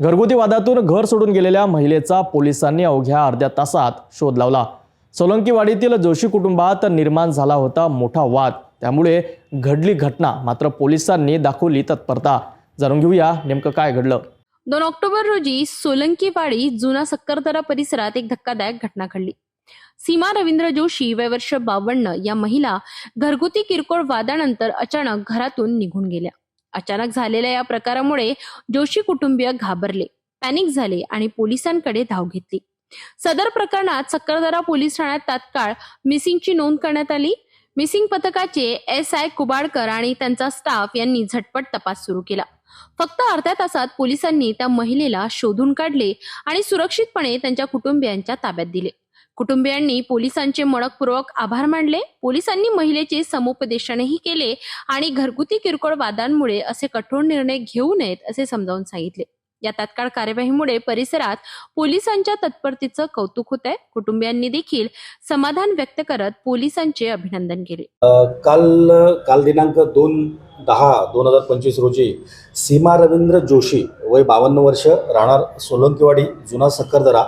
घरगुती वादातून घर सोडून गेलेल्या महिलेचा पोलिसांनी अवघ्या अर्ध्या तासात शोध लावला. सोलंकीवाडीतील जोशी कुटुंबात निर्माण झाला होता मोठा वाद. त्यामुळे घडली घटना मात्र पोलिसांनी दाखवली तत्परता. जाणून घेऊया नेमकं काय घडलं. दोन ऑक्टोबर रोजी सोलंकीवाडी जुना सक्करदरा परिसरात एक धक्कादायक घटना घडली. सीमा रवींद्र जोशी वय वर्ष बावन्न या महिला घरगुती किरकोळ वादानंतर अचानक घरातून निघून गेल्या. अचानक झालेल्या या प्रकारामुळे जोशी कुटुंबीय घाबरले पॅनिक झाले आणि पोलिसांकडे धाव घेतली. सदर प्रकरणात सक्करदरा पोलीस ठाण्यात तात्काळ मिसिंगची नोंद करण्यात आली. मिसिंग पथकाचे एस आय कुबाडकर आणि त्यांचा स्टाफ यांनी झटपट तपास सुरू केला. फक्त अर्ध्या तासात पोलिसांनी त्या महिलेला शोधून काढले आणि सुरक्षितपणे त्यांच्या कुटुंबियांच्या ताब्यात दिले. कुटुंबियांनी पोलिसांचे मनपूर्वक आभार मानले. पोलिसांनी महिलेचे समुपदेशनही केले आणि घरगुती किरकोळ वादांमुळे असे कठोर निर्णय घेऊ नयेत असे समजावून सांगितले. या तात्काळ कार्यवाहीमुळे परिसरात पोलिसांच्या तत्परतेचं कौतुक होत आहे कुटुंबियांनी देखील समाधान व्यक्त करत पोलिसांचे अभिनंदन केले. काल काल दिनांक दोन दहा दोन हजार पंचवीस रोजी सीमा रवींद्र जोशी वय बावन्न वर्ष राहणार सोलंकीवाडी जुना सक्करदरा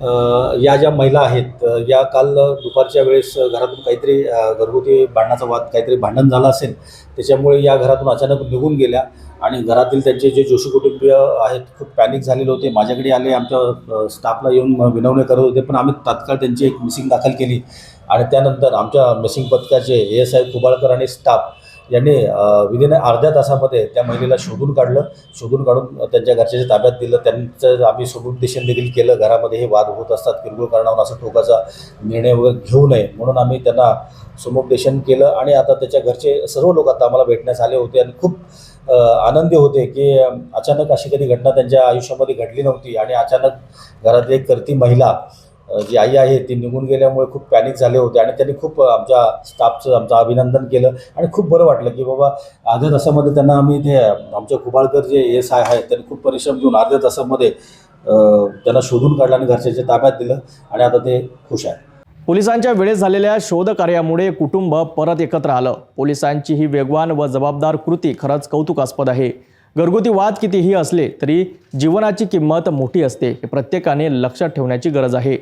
या ज्या महिला आहेत या काल दुपारच्या वेळेस घरातून काहीतरी घरगुती भांडणाचा वाद काहीतरी भांडण झालं असेल त्याच्यामुळे या घरातून अचानक निघून गेल्या आणि घरातील त्यांचे जे जोशी कुटुंबीय आहेत खूप पॅनिक झालेले होते. माझ्याकडे आले आमच्या स्टाफला येऊन विनवणे करत होते पण आम्ही तात्काळ त्यांची एक मिसिंग दाखल केली. आणि त्यानंतर आमच्या मिसिंग पथकाचे ए एस आय कुबाळकर आणि स्टाफ यांनी विदिन अर्ध्या तासामध्ये त्या महिलेला शोधून काढलं. शोधून काढून त्यांच्या घरच्याच्या ताब्यात दिलं त्यांचं आम्ही समुपदेशन देखील केलं घरामध्ये हे वाद होत असतात किरकोळ कारणावर असं टोकाचा निर्णय वगैरे घेऊ नये. म्हणून आम्ही त्यांना समुपदेशन केलं आणि आता त्याच्या घरचे सर्व लोक आता आम्हाला भेटण्यास आले होते आणि खूप आनंदी होते की अचानक अशी कधी घटना त्यांच्या आयुष्यामध्ये घडली नव्हती आणि अचानक घरातली एक करती महिला जी आई आहे ती निघून गेल्यामुळे खूप पॅनिक झाले होते आणि त्यांनी खूप आमच्या स्टाफचं आमचं अभिनंदन केलं आणि खूप बरं वाटलं की बाबा अर्ध्या तासामध्ये त्यांना आम्ही ते आमचे कुबाळकर जे एस आय आहेत त्यांनी खूप परिश्रम घेऊन अर्ध्या तासामध्ये त्यांना शोधून काढलं आणि घरच्याच्या ताब्यात दिलं आणि आता ते खुश आहे पोलिसांच्या वेळेस झालेल्या शोधकार्यामुळे कुटुंब परत एकत्र आलं. पोलिसांची ही वेगवान व जबाबदार कृती खरंच कौतुकास्पद आहे. घरगुती वाद कितीही असले तरी जीवनाची किंमत मोठी असते हे प्रत्येकाने लक्षात ठेवण्याची गरज आहे.